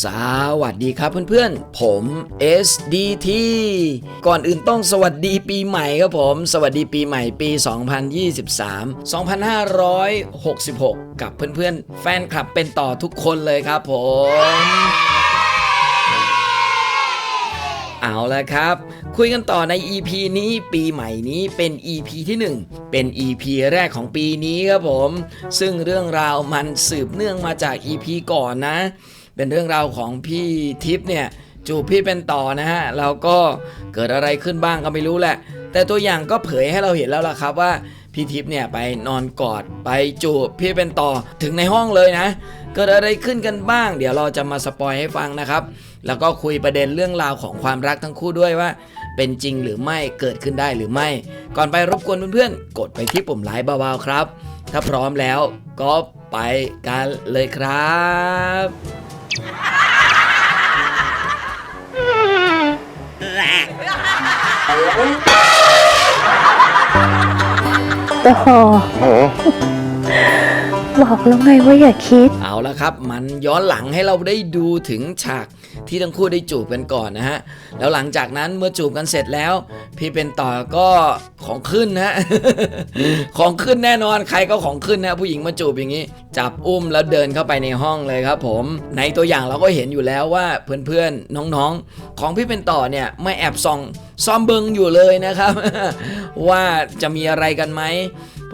สวัสดีครับเพื่อนๆ ผม SDT ก่อนอื่นต้องสวัสดีปีใหม่ครับผม สวัสดีปีใหม่ปี 2023 2566 กับเพื่อนๆ แฟนคลับเป็นต่อทุกคนเลยครับผมเอาละครับ คุยกันต่อใน EP นี้ปีใหม่นี้เป็น EP ที่ 1 เป็น EP แรกของปีนี้ครับผม ซึ่งเรื่องราวมันสืบเนื่องมาจาก EP ก่อนนะ เป็นเรื่องราวของพี่ทิพย์เนี่ยจูบพี่เป็นต่อนะฮะเราก็เกิดอะไรขึ้นบ้างก็ไม่รู้แหละ แต่ตัวอย่างก็เผยให้เราเห็นแล้วล่ะครับว่าพี่ทิพย์เนี่ยไปนอนกอดไปจูบพี่เป็นต่อถึงในห้องเลยนะ เกิดอะไรขึ้นกันบ้าง เดี๋ยวเราจะมาสปอยให้ฟังนะครับ แล้วก็คุยประเด็นเรื่องราวของความรักทั้งคู่ด้วยว่า เป็นจริงหรือไม่เกิดขึ้นได้หรือไม่ ก่อนไปรบกวนเพื่อนๆกดไปที่ปุ่มไลค์เบาๆครับ ถ้าพร้อมแล้วก็ไปกันเลยครับ โอ้โหบอกแล้วไงว่าอย่าคิด เอาละครับ มันย้อนหลังให้เราได้ดูถึงฉาก ที่ทั้งคู่ได้จูบกันก่อนนะฮะแล้วหลังจากนั้นเมื่อจูบกันเสร็จแล้ว พี่เป็นต่อก็ของขึ้นนะฮะของขึ้นแน่นอนใครก็ของขึ้นนะผู้หญิงมาจูบอย่างนี้ จับอุ้มแล้วเดินเข้าไปในห้องเลยครับ ผม ในตัวอย่างเราก็เห็นอยู่แล้วว่าเพื่อนๆน้องๆ ของพี่เป็นต่อเนี่ยไม่แอบส่องซ่อมเบิงอยู่เลยนะครับ ว่าจะมีอะไรกันไหม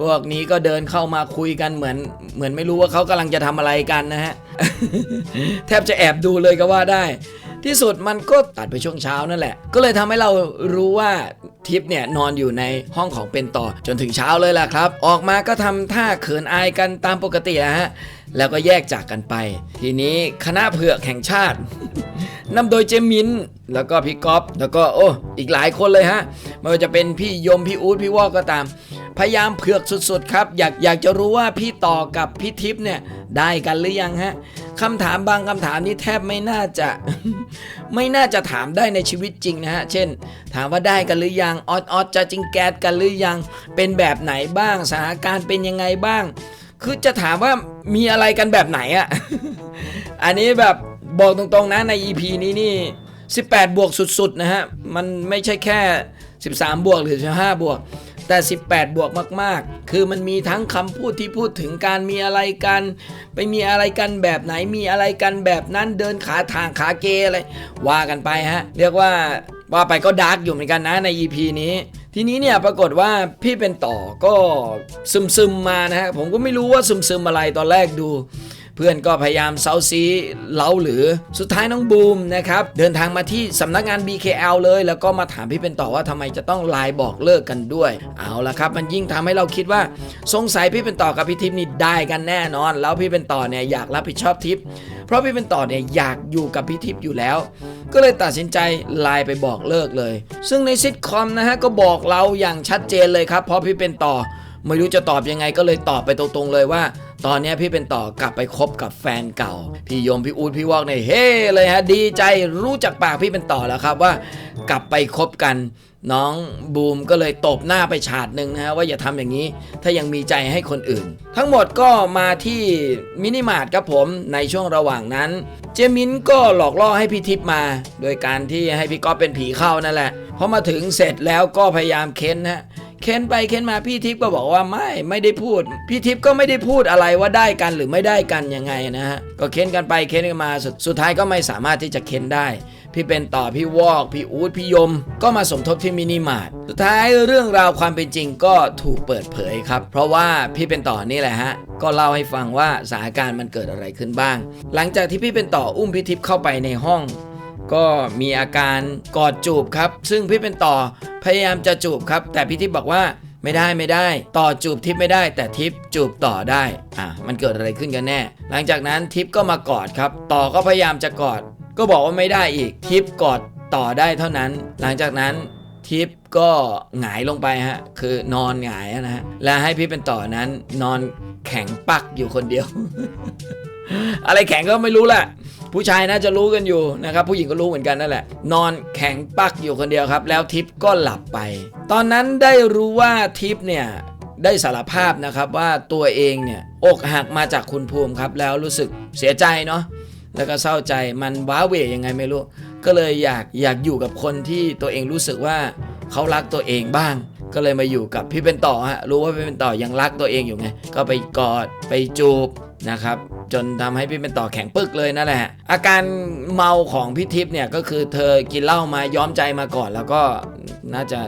พวกนี้ก็เดินเข้ามาคุยกันเหมือน เหมือนไม่รู้ว่าเขากำลังจะทำอะไรกันนะฮะ แทบจะแอบดูเลยก็ว่าได้ ที่สุดมันก็ตัดไปช่วงเช้านั่นแหละ ก็เลยทำให้เรารู้ว่าทิปเนี่ยนอนอยู่ในห้องของเป็นต่อจนถึงเช้าเลยล่ะครับ ออกมาก็ทำท่าเขินอายกันตามปกตินะฮะ แล้วก็แยกจากกันไป ทีนี้คณะเผือกแห่งชาตินำโดยเจมิน แล้วก็พี่ก๊อฟแล้วก็โอ้อีกหลายคนเลยฮะไม่ว่าจะเป็นพี่ยมพี่อู๊ดพี่วอกก็ตาม พยายามเผือกสุดๆครับ อยากอยากจะรู้ว่าพี่ต่อกับพี่ทิพย์เนี่ยได้กันหรือยังฮะคำถามบางคำถามนี้แทบไม่น่าจะ ไม่น่าจะถามได้ในชีวิตจริงนะฮะ เช่น ถามว่าได้กันหรือยังออดออดจะจริงแก๊ดกันหรือยัง เป็นแบบไหนบ้างสถานการณ์เป็นยังไงบ้าง คือจะถามว่ามีอะไรกันแบบไหนอะอันนี้แบบบอกตรงๆนะใน EP นี้นี่ 18 บวกสุดๆนะฮะ มันไม่ใช่แค่ 13 บวกหรือ 15 บวก แต่ 18 บวกมาก ๆ คือมันมีทั้งคำพูดที่พูดถึงการมีอะไรกัน ไปมีอะไรกันแบบไหนมีอะไรกันแบบนั้นเดินขาทางขาเกอะไรว่ากันไปฮะ เรียกว่าว่าไปก็ดาร์กอยู่เหมือนกันนะใน EP นี้ทีนี้เนี่ยปรากฏว่าพี่เป็นต่อก็ซึมซึมมานะฮะผมก็ไม่รู้ว่าซึมซึมอะไรตอนแรกดู พื่อนก็พยายามเซาซีเล้าหรือสุดท้ายน้องบูมนะครับเดินทางมาที่สำนักงาน BKL เลย แล้วก็มาถามพี่เป็นต่อว่าทำไมจะต้องไลน์บอกเลิกกันด้วย เอาละครับ มันยิ่งทำให้เราคิดว่าสงสัยพี่เป็นต่อกับพี่ทิพย์นี่ได้กันแน่นอน แล้วพี่เป็นต่อเนี่ยอยากรับผิดชอบทิพย์เพราะพี่เป็นต่อเนี่ยอยากอยู่กับพี่ทิพย์อยู่แล้ว ก็เลยตัดสินใจไลน์ไปบอกเลิกเลย ซึ่งในซิทคอมนะฮะก็บอกเราอย่างชัดเจนเลยครับเพราะพี่เป็นต่อไม่รู้จะตอบยังไงก็เลยตอบไปตรงๆเลยว่า ตอนนี้พี่เป็นต่อกลับไปคบกับแฟนเก่า พี่ยมพี่อูดพี่วอกเนี่ยเฮ้เลยฮะดีใจรู้จักปากพี่เป็นต่อแล้วครับว่ากลับไปคบกันน้องบูมก็เลยตบหน้าไปฉาดหนึ่งนะฮะว่าอย่าทำอย่างนี้ ถ้ายังมีใจให้คนอื่น ทั้งหมดก็มาที่มินิมาร์ทครับผมในช่วงระหว่างนั้น เจมินก็หลอกล่อให้พี่ทิพมา โดยการที่ให้พี่ก๊อฟเป็นผีเข้านั่นแหละพอมาถึงเสร็จแล้วก็พยายามเค้นนะ เค้นไปเค้นมาพี่ทิพย์ก็บอกว่าไม่ไม่ได้พูด พี่ทิพย์ก็ไม่ได้พูดอะไรว่าได้กันหรือไม่ได้กันยังไงนะฮะก็เค้นกันไปเค้นกันมาสุดสุดท้ายก็ไม่สามารถที่จะเค้นได้ พี่เป็นต่อพี่วอก พี่อูดพี่ยม ก็มาสมทบที่มินิมาร์ทสุดท้ายเรื่องราวความเป็นจริงก็ถูกเปิดเผยครับ เพราะว่าพี่เป็นต่อนี่แหละฮะก็เล่าให้ฟังว่าสถานการณ์มันเกิดอะไรขึ้นบ้าง หลังจากที่พี่เป็นต่ออุ้มพี่ทิพย์เข้าไปในห้อง ก็มีอาการกอดจูบครับ ซึ่งพี่เป็นต่อพยายามจะจูบครับ แต่พี่ทิพย์บอกว่าไม่ได้ไม่ได้ ต่อจูบทิพย์ไม่ได้ แต่ทิพย์จูบต่อได้อะมันเกิดอะไรขึ้นกันแน่ หลังจากนั้นทิพย์ก็มากอดครับ ต่อก็พยายามจะกอด ก็บอกว่าไม่ได้อีกทิพย์กอดต่อได้เท่านั้น หลังจากนั้นทิปก็หงายลงไปฮะ คือนอนหงายนะฮะ และให้พี่เป็นต่อนั้นนอนแข็งปักอยู่คนเดียว อะไรแข็งก็ไม่รู้แหละ ผู้ชายน่าจะรู้กันอยู่นะครับ ผู้หญิงก็รู้เหมือนกันนั่นแหละ นอนแข็งปักอยู่คนเดียวครับ แล้วทิปก็หลับไป ตอนนั้นได้รู้ว่าทิปเนี่ยได้สารภาพนะครับว่าตัวเองเนี่ยอกหักมาจากคุณภูมิครับ แล้วรู้สึกเสียใจเนาะแล้วก็เศร้าใจมันว้าเหวยังไงไม่รู้ ก็เลยอยากอยากอยู่กับคนที่ตัวเองรู้สึกว่าเขารักตัวเองบ้าง ก็เลยมาอยู่กับพี่เป็นต่อฮะรู้ว่าพี่เป็นต่อยังรักตัวเองอยู่ไงก็ไปกอดไปจูบ นะครับจนทำให้พี่เป็นต่อแข็งปึกเลยนั่นแหละอาการเมาของพี่ทิพย์เนี่ยก็คือเธอกินเหล้ามาย้อมใจมาก่อน แล้วก็น่าจะ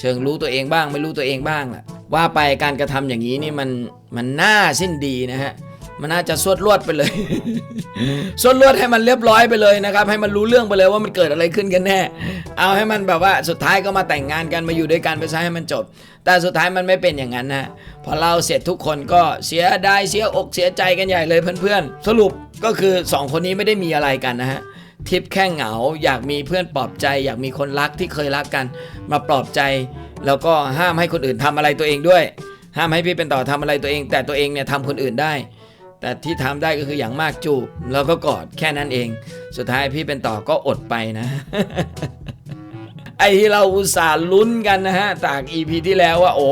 เชิงรู้ตัวเองบ้าง ไม่รู้ตัวเองบ้างแหละว่าไปการกระทำอย่างนี้นี่มันมันน่าสิ้นดีนะฮะ มันน่าจะสวดลวดไปเลย สวดลวดให้มันเรียบร้อยไปเลยนะครับ ให้มันรู้เรื่องไปเลยว่ามันเกิดอะไรขึ้นกันแน่ เอาให้มันแบบว่าสุดท้ายก็มาแต่งงานกันมาอยู่ด้วยกันไปซะให้มันจบ แต่สุดท้ายมันไม่เป็นอย่างนั้นนะพอเราเสร็จทุกคนก็เสียดายเสียอกเสียใจกันใหญ่เลยเพื่อนๆ สรุปก็คือสองคนนี้ไม่ได้มีอะไรกันนะฮะทิปแค่เหงา อยากมีเพื่อนปลอบใจ อยากมีคนรักที่เคยรักกัน มาปลอบใจ แล้วก็ห้ามให้คนอื่นทำอะไรตัวเองด้วย ห้ามให้พี่เป็นต่อทำอะไรตัวเอง แต่ตัวเองเนี่ยทำคนอื่นได้ แต่ที่ทำได้ก็คืออย่างมากจูบแล้วก็กอดแค่นั้นเอง สุดท้ายพี่เป็นต่อก็อดไปนะ ไอ้ที่เราอุตส่าห์ลุ้นกันนะฮะจาก EP ที่แล้วว่า โอ้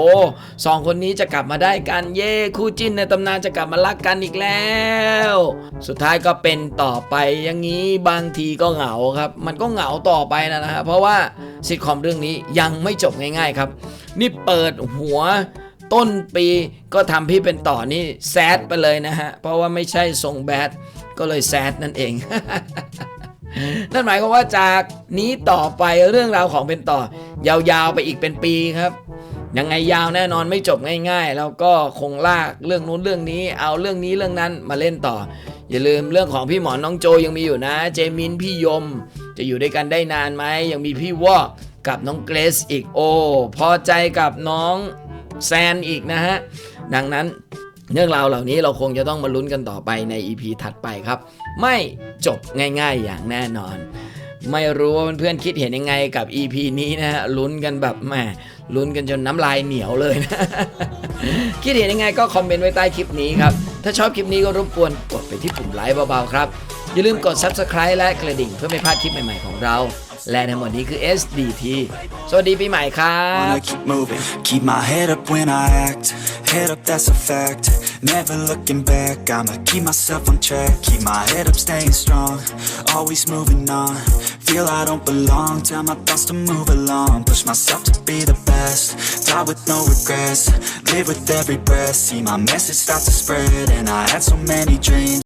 สองคนนี้จะกลับมาได้กันเย่คู่จิ้นในตำนานจะกลับมารักกันอีกแล้ว สุดท้ายก็เป็นต่อไปอย่างนี้บางทีก็เหงาครับ มันก็เหงาต่อไปนะนะฮะเพราะว่าซิทคอมเรื่องนี้ยังไม่จบง่าย ๆ ครับ นี่เปิดหัว ต้นปีก็ทำพี่เป็นต่อนี่แซดไปเลยนะฮะ เพราะว่าไม่ใช่ทรงแบดก็เลยแซดนั่นเอง นั่นหมายความว่าจากนี้ต่อไปเรื่องราวของเป็นต่อ ยาวๆไปอีกเป็นปีครับยังไงยาวแน่นอนไม่จบง่าย ๆ แล้วก็คงลากเรื่องนู้นเรื่องนี้ เอาเรื่องนี้เรื่องนั้นมาเล่นต่อ อย่าลืมเรื่องของพี่หมอนน้องโจยังมีอยู่นะ เจมินพี่ยม จะอยู่ด้วยกันได้นานไหมยังมีพี่วอกกับน้องเกรซอีกโอ พอใจกับน้อง แซนอีกนะฮะ ดังนั้นเรื่องราวเหล่านี้เราคงจะต้องมาลุ้นกันต่อไปใน EP ถัดไปครับ ไม่จบง่ายๆอย่างแน่นอน ไม่รู้ว่าเพื่อนๆคิดเห็นยังไงกับ EP นี้นะฮะลุ้นกันแบบแหมลุ้นกันจนน้ำลายเหนียวเลยนะ คิดเห็นยังไงก็คอมเมนต์ไว้ใต้คลิปนี้ครับ ถ้าชอบคลิปนี้ก็รบกวนกดไปที่ปุ่มไลค์เบาๆครับ อย่าลืมกด Subscribe และกระดิ่งเพื่อไม่พลาดคลิปใหม่ๆของเรา และทั้งหมดนี้คือ SDT สวัสดีปีใหม่ครับ Wanna keep moving, keep my head up when I act. Head up, that's a fact. Never looking back, I'ma keep myself on track. Keep my head up, staying strong. Always moving on. Feel I don't belong, tell my thoughts to move along. Push myself to be the best. Die with no regrets. Live with every breath. See my message start to spread, and I had so many dreams.